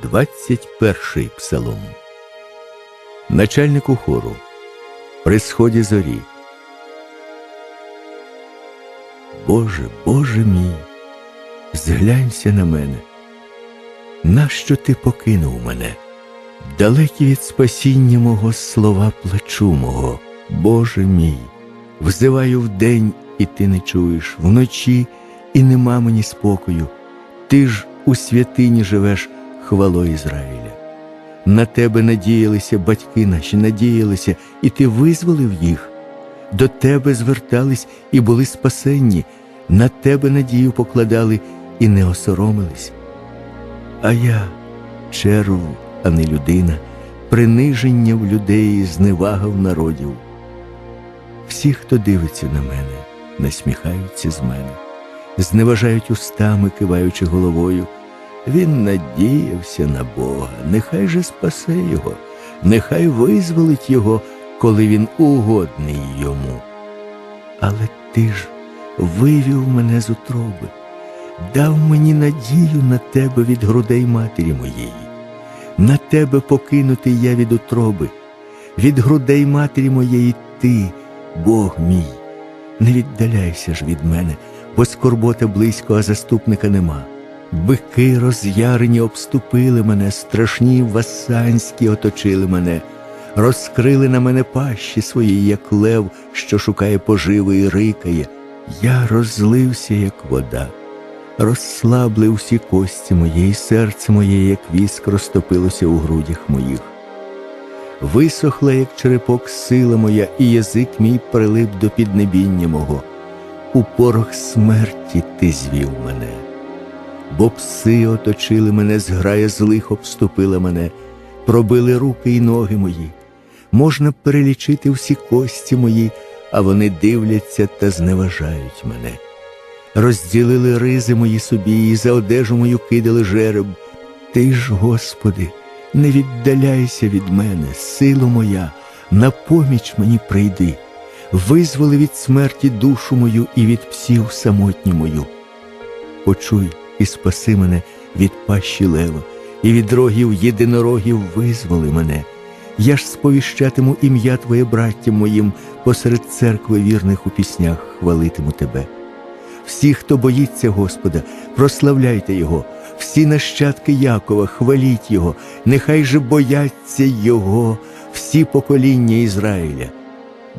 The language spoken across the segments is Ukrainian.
21 псалом. Начальнику хору. При сході зорі. Боже, Боже мій, зглянься на мене. Нащо ти покинув мене? Далекі від спасіння мого слова плачу мого, Боже мій, взиваю вдень, і ти не чуєш, вночі і нема мені спокою. Ти ж у святині живеш хвалою Ізраїля. На тебе надіялися батьки наші, надіялися, і ти визволив їх. До тебе звертались і були спасенні, на тебе надію покладали і не осоромились. А я черв, а не людина, приниження в людей, зневага в народів. Всі, хто дивиться на мене, насміхаються з мене, зневажають устами, киваючи головою. Він надіявся на Бога, нехай же спасе його, нехай визволить його, коли він угодний йому. Але ти ж вивів мене з утроби, дав мені надію на тебе від грудей матері моєї, на тебе покинутий я від утроби, від грудей матері моєї ти, Бог мій. Не віддаляйся ж від мене, бо скорбота близько, а заступника нема. Бики роз'ярені обступили мене, страшні васанські оточили мене, розкрили на мене пащі свої, як лев, що шукає поживи і рикає. Я розлився, як вода, розслаблив всі кості мої, і серце моє, як віск, розтопилося у грудях моїх. Висохла, як черепок, сила моя, і язик мій прилип до піднебіння мого. У порох смерті ти звів мене бо пси оточили мене, зграя злих обступила мене, пробили руки й ноги мої. Можна перелічити всі кості мої, а вони дивляться та зневажають мене. Розділили ризи мої собі, і за одежу мою кидали жереб. Ти ж, Господи, не віддаляйся від мене, сило моя, на поміч мені прийди, визволи від смерті душу мою і від псів самотню мою. Почуй і спаси мене від пащі лева, і від рогів єдинорогів визволи мене. Я ж сповіщатиму ім'я Твоє браттям моїм посеред церкви вірних у піснях хвалитиму Тебе. Всі, хто боїться Господа, прославляйте Його, всі нащадки Якова, хваліть Його, нехай же бояться Його, всі покоління Ізраїля,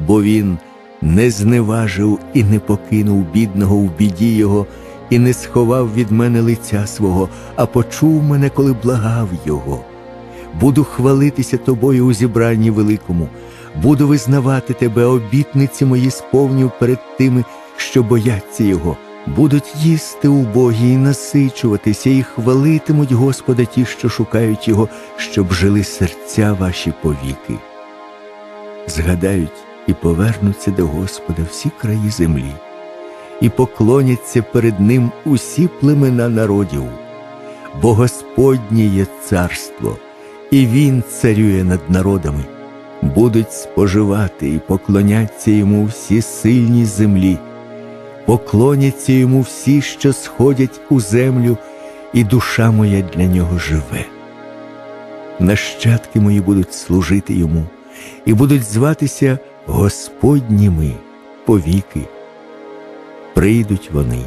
бо Він не зневажив і не покинув бідного в біді Його і не сховав від мене лиця свого, а почув мене, коли благав Його. Буду хвалитися тобою у зібранні великому, буду визнавати тебе, обітниці мої сповнів перед тими, що бояться Його. Будуть їсти убогі і насичуватися, і хвалитимуть Господа ті, що шукають Його, щоб жили серця ваші повіки. Згадають і повернуться до Господа всі краї землі і поклоняться перед Ним усі племена народів, бо Господнє є царство, і Він царює над народами, будуть споживати і поклоняться йому всі сильні землі, поклоняться йому всі, що сходять у землю, і душа моя для нього живе. Нащадки мої будуть служити йому і будуть зватися Господніми повіки прийдуть вони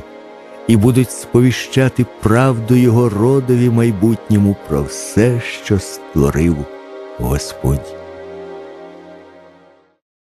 і будуть сповіщати правду Його родові майбутньому про все, що створив Господь.